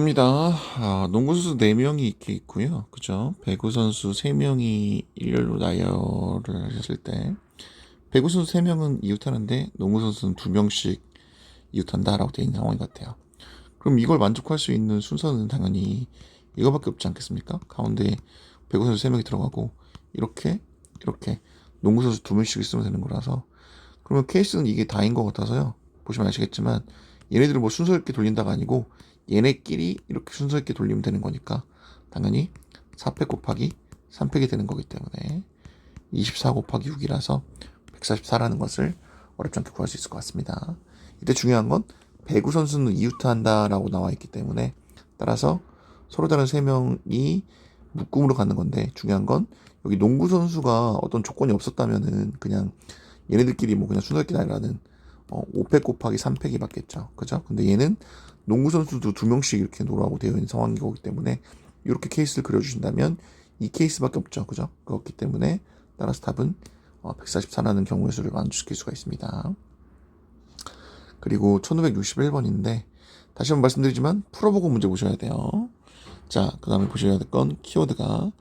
입니다. 아, 농구 선수 4명이 이렇게 있고요. 그죠? 배구 선수 3명이 일렬로 나열을 하셨을 때 배구 선수 3명은 이웃하는데 농구 선수는 2명씩 이웃한다라고 되어 있는 상황인 것 같아요. 그럼 이걸 만족할 수 있는 순서는 당연히 이거밖에 없지 않겠습니까? 가운데 배구 선수 3명이 들어가고 이렇게 이렇게 농구 선수 2명씩 있으면 되는 거라서 그러면 케이스는 이게 다인 것 같아서요. 보시면 아시겠지만 얘네들을 뭐 순서 있게 돌린다가 아니고 얘네끼리 이렇게 순서 있게 돌리면 되는 거니까 당연히 4팩 곱하기 3팩이 되는 거기 때문에 24 곱하기 6이라서 144라는 것을 어렵지 않게 구할 수 있을 것 같습니다. 이때 중요한 건 배구 선수는 이웃한다라고 나와 있기 때문에 따라서 서로 다른 세 명이 묶음으로 가는 건데 중요한 건 여기 농구 선수가 어떤 조건이 없었다면은 그냥 얘네들끼리 뭐 그냥 순서 있게 달라는 어, 5팩 곱하기 3팩이 맞겠죠. 그죠? 근데 얘는 농구 선수도 두 명씩 이렇게 노라고 되어 있는 상황인 거기 때문에 이렇게 케이스를 그려주신다면 이 케이스밖에 없죠. 그죠? 그렇기 때문에 따라서 답은 어, 144라는 경우의 수를 만족시킬 수가 있습니다. 그리고 1561번인데 다시 한번 말씀드리지만 풀어보고 문제 보셔야 돼요. 자, 그 다음에 보셔야 될 건 키워드가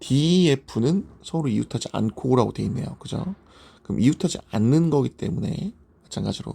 DF는 서로 이웃하지 않고라고 되어 있네요. 그죠? 그럼 이웃하지 않는 거기 때문에 마찬가지로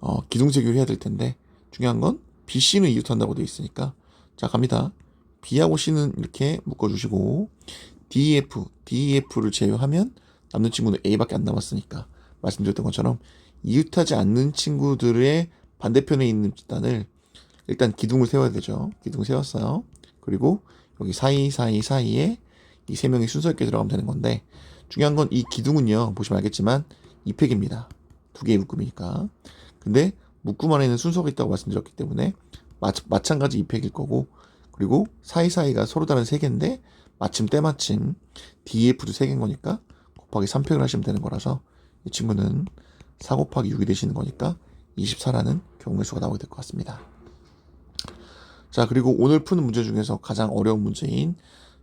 어, 기둥세교를 해야 될 텐데 중요한 건 B, C는 이웃 한다고 되어 있으니까 자 갑니다. B하고 C는 이렇게 묶어주시고 DEF, DEF를 제외하면 남는 친구는 A밖에 안 남았으니까 말씀드렸던 것처럼 이웃하지 않는 친구들의 반대편에 있는 집단을 일단 기둥을 세워야 되죠. 기둥을 세웠어요. 그리고 여기 사이 사이 사이에 이 세 명이 순서 있게 들어가면 되는 건데 중요한 건 이 기둥은요 보시면 알겠지만 2팩입니다. 두 개의 묶음이니까. 근데 묶음 안에는 순서가 있다고 말씀드렸기 때문에 마, 마찬가지 2팩일 거고 그리고 사이사이가 서로 다른 세 개인데 마침 때마침 DF도 세 개인 거니까 곱하기 3팩을 하시면 되는 거라서 이 친구는 4 곱하기 6이 되시는 거니까 24라는 경우의 수가 나오게 될 것 같습니다. 자, 그리고 오늘 푸는 문제 중에서 가장 어려운 문제인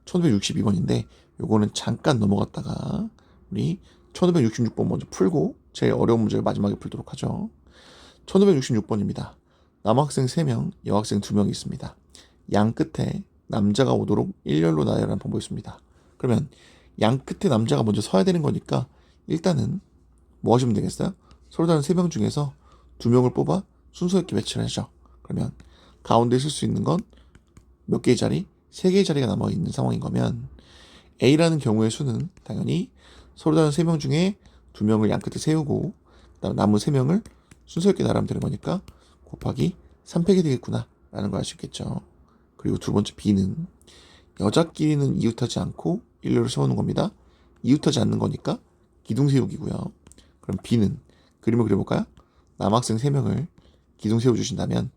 1562번인데 요거는 잠깐 넘어갔다가 우리 1566번 먼저 풀고 제일 어려운 문제를 마지막에 풀도록 하죠. 1566번입니다. 남학생 3명, 여학생 2명이 있습니다. 양 끝에 남자가 오도록 일렬로 나열하는 방법이 있습니다. 그러면 양 끝에 남자가 먼저 서야 되는 거니까 일단은 뭐 하시면 되겠어요? 서로 다른 3명 중에서 2명을 뽑아 순서 있게 배치를 하죠. 그러면 가운데 쓸수 있는 건 몇 개의 자리? 3개의 자리가 남아 있는 상황인 거면 A라는 경우의 수는 당연히 서로 다른 3명 중에 2명을 양 끝에 세우고 그다음 남은 3명을 순서 있게 나가면 되는 거니까 곱하기 3팩이 되겠구나 라는 걸 알 수 있겠죠. 그리고 두 번째 B는 여자끼리는 이웃하지 않고 일렬로 세우는 겁니다. 이웃하지 않는 거니까 기둥 세우기고요. 그럼 B는 그림을 그려볼까요? 남학생 3명을 기둥 세워주신다면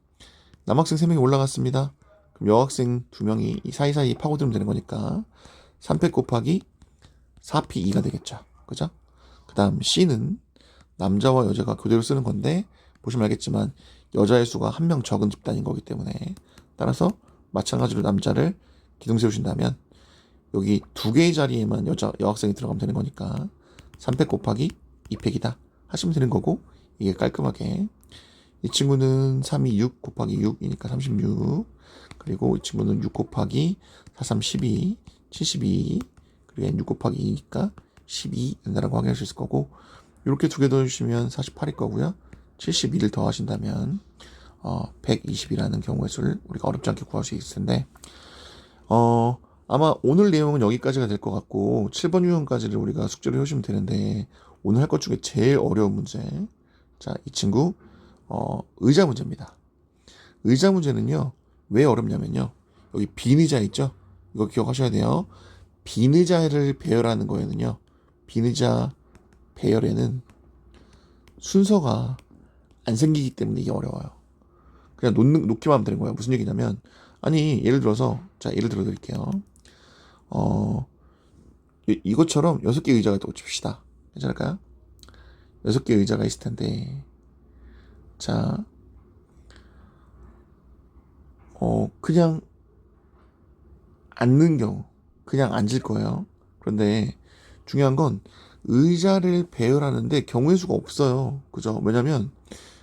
남학생 3명이 올라갔습니다. 그럼 여학생 2명이 이 사이사이 파고들면 되는 거니까 3팩 곱하기 4P 2가 되겠죠. 그죠? 그 다음 C는 남자와 여자가 교대로 쓰는 건데 보시면 알겠지만 여자의 수가 한 명 적은 집단인 거기 때문에 따라서 마찬가지로 남자를 기둥 세우신다면 여기 두 개의 자리에만 여자 여학생이 들어가면 되는 거니까 3팩 곱하기 2팩이다 하시면 되는 거고 이게 깔끔하게 이 친구는 3이 6 곱하기 6이니까 36 그리고 이 친구는 6 곱하기 4, 3, 12 72 그리고 6 곱하기 2니까 12 된다라고 확인할 수 있을 거고 이렇게 두 개 더해주시면 48일 거고요. 72를 더하신다면 어, 120이라는 경우의 수를 우리가 어렵지 않게 구할 수 있을 텐데 어, 아마 오늘 내용은 여기까지가 될 것 같고 7번 유형까지를 우리가 숙제를 해주시면 되는데 오늘 할 것 중에 제일 어려운 문제. 자 이 친구 어, 의자 문제입니다. 의자 문제는요 왜 어렵냐면요 여기 빈 의자 있죠? 이거 기억하셔야 돼요 빈 의자를 배열하는 거에는요 빈 의자 배열에는 순서가 안 생기기 때문에 이게 어려워요. 그냥 놓는, 놓기만 하면 되는 거예요. 무슨 얘기냐면, 아니, 예를 들어서, 자, 예를 들어 드릴게요. 어, 이, 이것처럼 여섯 개 의자가 있다고 칩시다. 괜찮을까요? 여섯 개 의자가 있을 텐데, 자, 어, 그냥 앉는 경우, 그냥 앉을 거예요. 그런데 중요한 건 의자를 배열하는데 경우의 수가 없어요. 그죠? 왜냐면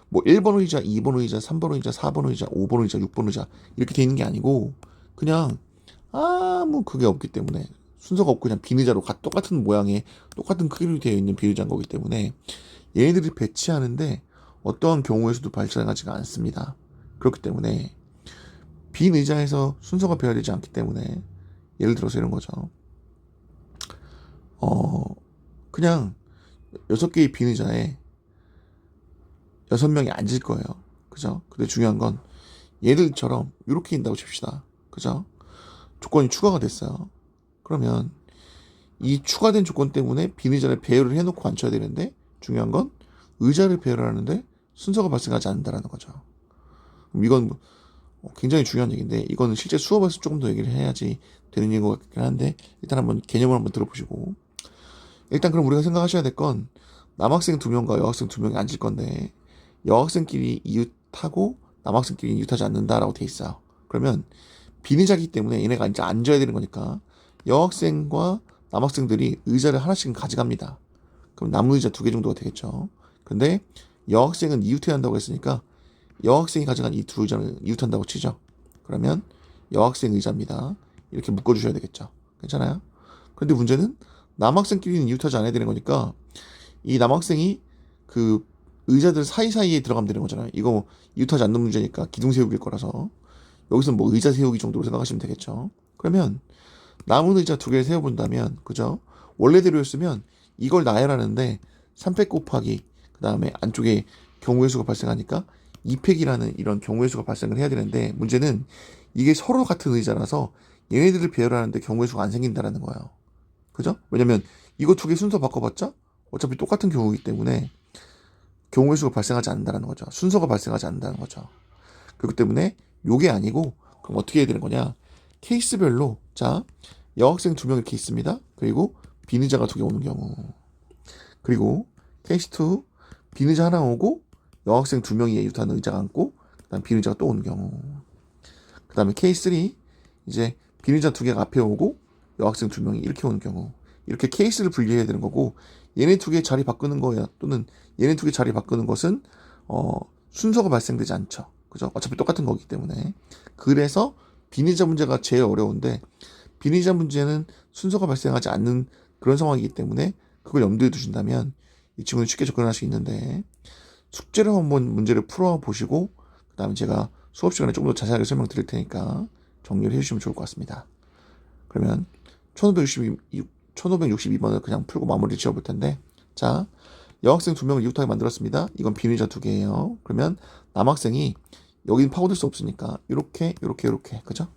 뭐 1번 의자, 2번 의자, 3번 의자, 4번 의자, 5번 의자, 6번 의자 이렇게 돼 있는 게 아니고 그냥 아무 그게 없기 때문에 순서가 없고 그냥 비의자로 가- 똑같은 모양의 똑같은 크기로 되어 있는 비의자인 거기 때문에 얘네들이 배치하는데 어떠한 경우에서도 발생하지가 않습니다. 그렇기 때문에 빈 의자에서 순서가 배열되지 않기 때문에 예를 들어서 이런 거죠. 어 그냥 여섯 개의 빈 의자에 여섯 명이 앉을 거예요. 그죠? 근데 중요한 건 얘들처럼 이렇게 있다고 칩시다. 그죠? 조건이 추가가 됐어요. 그러면 이 추가된 조건 때문에 빈 의자를 배열을 해놓고 앉혀야 되는데 중요한 건 의자를 배열을 하는데 순서가 발생하지 않는다라는 거죠. 이건 굉장히 중요한 얘기인데 이거는 실제 수업에서 조금 더 얘기를 해야지 되는 얘기인 것 같긴 한데 일단 한번 개념을 한번 들어보시고 일단 그럼 우리가 생각하셔야 될 건 남학생 두 명과 여학생 두 명이 앉을 건데 여학생끼리 이웃하고 남학생끼리 이웃하지 않는다라고 돼 있어요. 그러면 비의자기 때문에 얘네가 이제 앉아야 되는 거니까 여학생과 남학생들이 의자를 하나씩은 가져갑니다. 그럼 남은 의자 두 개 정도가 되겠죠. 근데 여학생은 이웃해야 한다고 했으니까 여학생이 가져간 이 두 의자는 이웃한다고 치죠. 그러면 여학생 의자입니다. 이렇게 묶어주셔야 되겠죠. 괜찮아요? 근데 문제는 남학생끼리는 이웃하지 않아야 되는 거니까 이 남학생이 그 의자들 사이사이에 들어가면 되는 거잖아요. 이거 이웃하지 않는 문제니까 기둥 세우기일 거라서 여기서 뭐 의자 세우기 정도로 생각하시면 되겠죠. 그러면 남은 의자 두 개를 세워본다면 그죠? 원래대로였으면 이걸 나열하는데 3팩 곱하기 그 다음에 안쪽에 경우의 수가 발생하니까 2팩이라는 이런 경우의 수가 발생을 해야 되는데 문제는 이게 서로 같은 의자라서 얘네들을 배열하는데 경우의 수가 안 생긴다라는 거예요. 그죠? 왜냐면 이거 두 개 순서 바꿔봤자 어차피 똑같은 경우이기 때문에 경우의 수가 발생하지 않는다는 거죠. 순서가 발생하지 않는다는 거죠. 그렇기 때문에 요게 아니고 그럼 어떻게 해야 되는 거냐? 케이스별로 자 여학생 두 명 이렇게 있습니다. 그리고 비의자가 두 개 오는 경우 그리고 케이스 2 비의자 하나 오고 여학생 두 명이 이웃하는 의자가 앉고 그다음 비의자가 또 오는 경우 그다음에 케이스 3 이제 비의자 두 개가 앞에 오고 여학생 두 명이 이렇게 오는 경우 이렇게 케이스를 분리해야 되는 거고 얘네 두 개 자리 바꾸는 거야 또는 얘네 두 개 자리 바꾸는 것은 어 순서가 발생되지 않죠. 그죠? 어차피 똑같은 거기 때문에 그래서 비의자 문제가 제일 어려운데 비의자 문제는 순서가 발생하지 않는 그런 상황이기 때문에 그걸 염두에 두신다면 이 친구는 쉽게 접근할 수 있는데 숙제를 한번 문제를 풀어 보시고 그 다음에 제가 수업 시간에 조금 더 자세하게 설명드릴 테니까 정리를 해주시면 좋을 것 같습니다. 그러면 1562, 1562번을 그냥 풀고 마무리 지어볼 텐데 자 여학생 두 명을 이웃하게 만들었습니다. 이건 비밀자 두 개예요. 그러면 남학생이 여기는 파고들 수 없으니까 이렇게 이렇게 이렇게 그죠?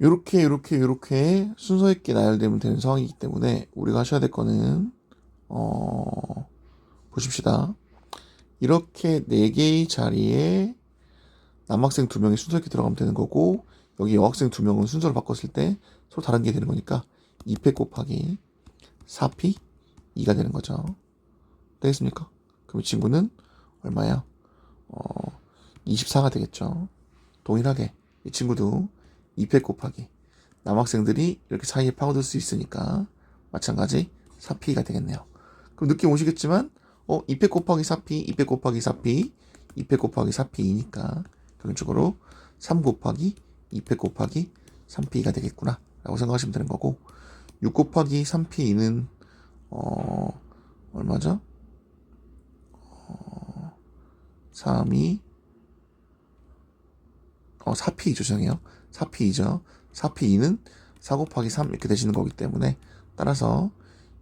이렇게 이렇게 이렇게 순서 있게 나열되면 되는 상황이기 때문에 우리가 하셔야 될 거는 어 보십시다. 이렇게 네 개의 자리에 남학생 두 명이 순서 있게 들어가면 되는 거고 여기 여학생 두 명은 순서를 바꿨을 때 서로 다른 게 되는 거니까 2패 곱하기 4p 2가 되는 거죠. 되겠습니까? 그럼 이 친구는 얼마야? 어, 24가 되겠죠. 동일하게 이 친구도 2패 곱하기 남학생들이 이렇게 사이에 파고들 수 있으니까 마찬가지 4p가 되겠네요. 그럼 느낌 오시겠지만 어 2패 곱하기 4p, 2패 곱하기 4p, 2패 곱하기 4p이니까 결론적으로 3 곱하기 2패 곱하기 3p가 되겠구나 라고 생각하시면 되는 거고 6 곱하기 3p는 어 얼마죠? 어 3이 어 4p이죠 죄송해요 4p이죠 4p2는 4 곱하기 3 이렇게 되시는 거기 때문에 따라서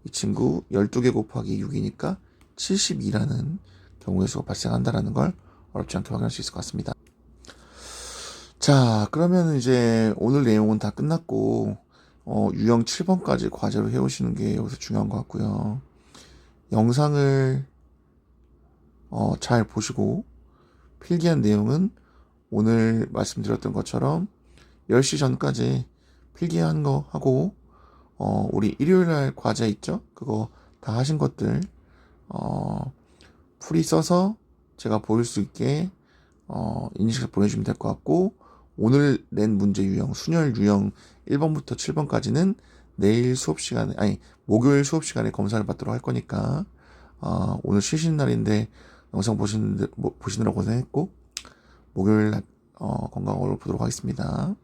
이 친구 12개 곱하기 6이니까 72라는 경우의 수가 발생한다라는 걸 어렵지 않게 확인할 수 있을 것 같습니다. 자, 그러면 이제 오늘 내용은 다 끝났고, 어, 유형 7번까지 과제로 해오시는 게 여기서 중요한 것 같고요. 영상을, 어, 잘 보시고, 필기한 내용은 오늘 말씀드렸던 것처럼 10시 전까지 필기한 거 하고, 어, 우리 일요일 날 과제 있죠? 그거 다 하신 것들, 어, 풀이 써서 제가 보일 수 있게, 어, 인식을 보내주시면 될 것 같고, 오늘 낸 문제 유형, 순열 유형 1번부터 7번까지는 내일 수업 시간에, 아니, 목요일 수업 시간에 검사를 받도록 할 거니까, 어, 오늘 쉬시는 날인데 영상 보시는, 보시느라 고생했고, 목요일 날, 어, 건강으로 보도록 하겠습니다.